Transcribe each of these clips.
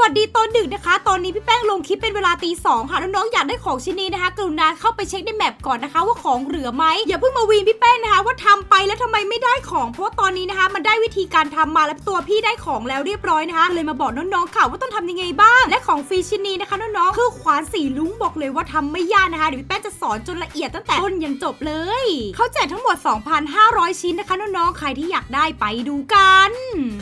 วัสดีตอนดึกนะคะ ตอนนี้พี่แป้งลงคลิปเป็นเวลาตีสองค่ะน้องๆอยากได้ของชิ้นนี้นะคะ กรุณาเข้าไปเช็คในแมปก่อนนะคะว่าของเหลือไหมอย่าเพิ่งมาวีนพี่แป้งนะคะว่าทำไปแล้วทำไมไม่ได้ของเพราะาตอนนี้นะคะ มันได้วิธีการทำมาแล้วตัวพี่ได้ของแล้วเรียบร้อยนะคะเลยมาบอกน้องๆค่ะว่าต้องทำยังไงบ้าง ของฟรีชิ้นนี้นะคะน้องๆคือขวานสีลุ้งบอกเลยว่าทำไม่ยากนะคะเดี๋ยวพี่แป้งจะสอนจนละเอียดตั้งแต่ต้นยันจบเลย เขาแจกทั้งหมด 2,500 ชิ้นนะคะน้องๆใครที่อยากได้ไปดูกัน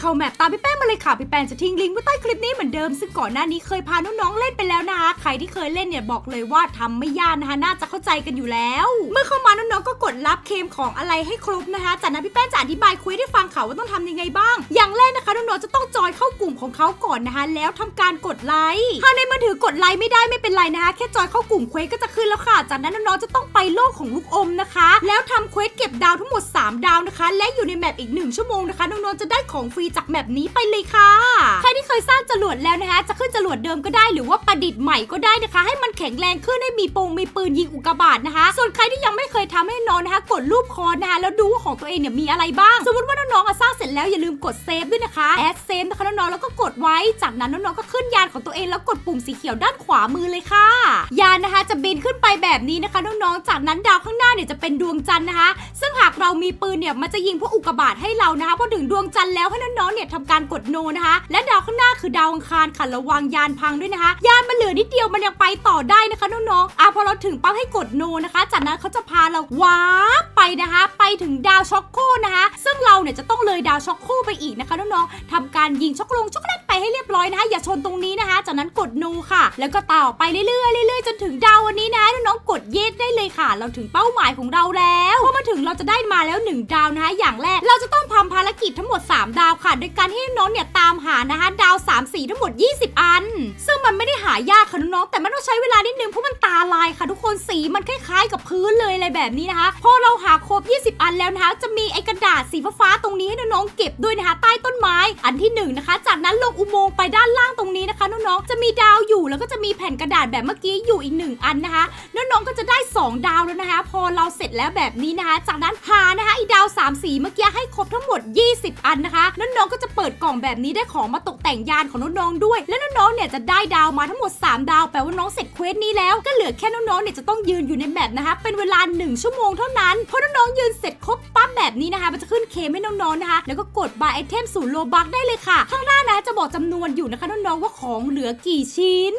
เข้าแมปตามพี่แป้งมาเลยค่ะพี่แป้งจะทิ้งลิงก์ไว้ใต้คลิปนี้เหมือนเดิมซึ่งก่อนหน้านี้เคยพาน้องๆเล่นไปแล้วนะคะใครที่เคยเล่นเนี่ยบอกเลยว่าทำไม่ยากนะคะน่าจะเข้าใจกันอยู่แล้ว เมื่อเข้ามาน้องๆก็กดรับเคมของอะไรให้ครบนะคะจากนั้นพี่แป้งจะอธิบายคุยให้ฟังค่ะว่าต้องทำยังไงบ้าง แรกนะคะน้องๆจะต้องจอยเข้ากลุ่มของเขาก่อนนะคะ แล้วทำการกดไลค์ถ้าในมือถือกดไลค์ไม่ได้ไม่เป็นไรนะคะ แค่จอยเข้ากลุ่มเควสก็จะขึ้นแล้วค่ะ จากนั้นน้องๆจะต้องไปโลกของลูกอมนะคะ แล้วทำเควสเก็บดาวทั้งหมด 3 ดาวนะคะ และอยู่ในแมปอีก 1 ชั่วโมงนะคะน้องๆจะได้ของฟรีจากแมปนี้ไปเลยค่ะ ใครที่เคยสร้างจรวดแล้วนะคะ จะขึ้นจรวดเดิมก็ได้หรือว่าประดิษฐ์ใหม่ก็ได้นะคะ ให้มันแข็งแรงขึ้นให้มีปงมีปืนยิงอุกกาบาตนะคะ ส่วนใครที่ยังไม่เคยทำให้น้องนะคะ กดรูปคอนะคะแล้วดูว่าของตัวเองเนี่ยมีอะไรบ้าง สมมติว่าน้องๆสร้างเสร็จแล้วอย่าลืมกดเซฟด้วยนะคะแอดเซฟนะคะน้องๆแล้วก็กดไว้ จากนั้นน้องๆก็ขึ้นยานของตัวเองแล้วกดปุ่มสีเขียวด้านขวามือเลยค่ะ ยานนะคะจะบินขึ้นไปแบบนี้นะคะน้องๆจากนั้นดาวข้างหน้าเนี่ยจะเป็นดวงจันทร์นะคะ ซึ่งหากเรามีปืนเนี่ยมันจะยิงพวกอุกกาบาตให้เรานะคะพอถึงดวงจันทร์แล้วให้น้องๆเนี่ยทำการกดโนนะคะ และดาวข้างหน้าคือดาวอังคารค่ะระวังยานพังด้วยนะคะ ยานมันเหลือนิดเดียวมันยังไปต่อได้นะคะน้องๆอะพอเราถึงปั๊บให้กดโนนะคะ จากนั้นเขาจะพาเราว้าไปนะคะ ไปถึงดาวช็อกโคนะคะ เนี่ยจะต้องเลยดาวช็อกคู่ไปอีกนะคะน้องๆทำการยิงช็อกลงช็อกแลตไปให้เรียบร้อยนะคะอย่าชนตรงนี้นะคะ จากนั้นกดโนค่ะ แล้วก็ต่อไปเรื่อยๆเรื่อยๆจนถึงดาววันนี้นะน้องๆกดเย็ดได้เลยค่ะ เราถึงเป้าหมายของเราแล้วพอมาถึงเราจะได้มาแล้ว 1 ดาวนะคะอย่างแรกเราจะต้องทำภารกิจทั้งหมด 3 ดาวค่ะ โดยการให้น้องเนี่ยตามหานะคะดาว 3 สีทั้งหมด 20 อัน ซึ่งมันไม่ได้หายากค่ะน้องๆแต่มันต้องใช้เวลานิดนึงเพราะมันตาลายค่ะทุกคนสีมันคล้ายๆกับพื้นเลยอะไรแบบนี้นะคะ พอเราหาครบ 20 อันแล้วนะคะจะมีไอ้กระดาษสีฟ้าๆตรงนี้ให้น้องๆเก็บด้วยนะคะใต้ต้นไม้ อันที่หนึ่งนะคะ จากนั้นลงอุโมงค์ไปด้านล่างตรงนี้นะคะน้องๆจะมีดาวอยู่แล้วก็จะมีแผ่นกระดาษแบบเมื่อกี้อยู่อีกหนึ่งอันนะคะน้องๆก็จะได้ 2 ดาวแล้วนะคะ พอเราเสร็จแล้วแบบนี้นะคะ จากนั้นหานะคะอีดาว 3 สีเมื่อกี้ให้ครบทั้งหมด 20 อันนะคะน้องๆก็จะเปิดกล่องแบบนี้ได้ของมาตกแต่งยานของน้องๆด้วย และน้องๆเนี่ยจะได้ดาวมาทั้งหมด 3 ดาวแปลว่าน้องเสร็จเควสนี้แล้วก็เหลือแค่น้องๆเนี่ยจะต้องยืนอยู่ในแมปนะคะ เป็นเวลา 1 ชั่วโมงเท่านั้นพอน้องๆยืนเสร็จครบปั๊บแบบนี้นะคะ มันจะขึ้นเคมให้น้องๆนะคะ แล้วก็กดบายไอเทมศูนย์โลบักได้เลยค่ะ ข้างหน้านะจะบอกจำนวนอยู่นะคะน้องๆว่าของเหลือกี่ชิ้น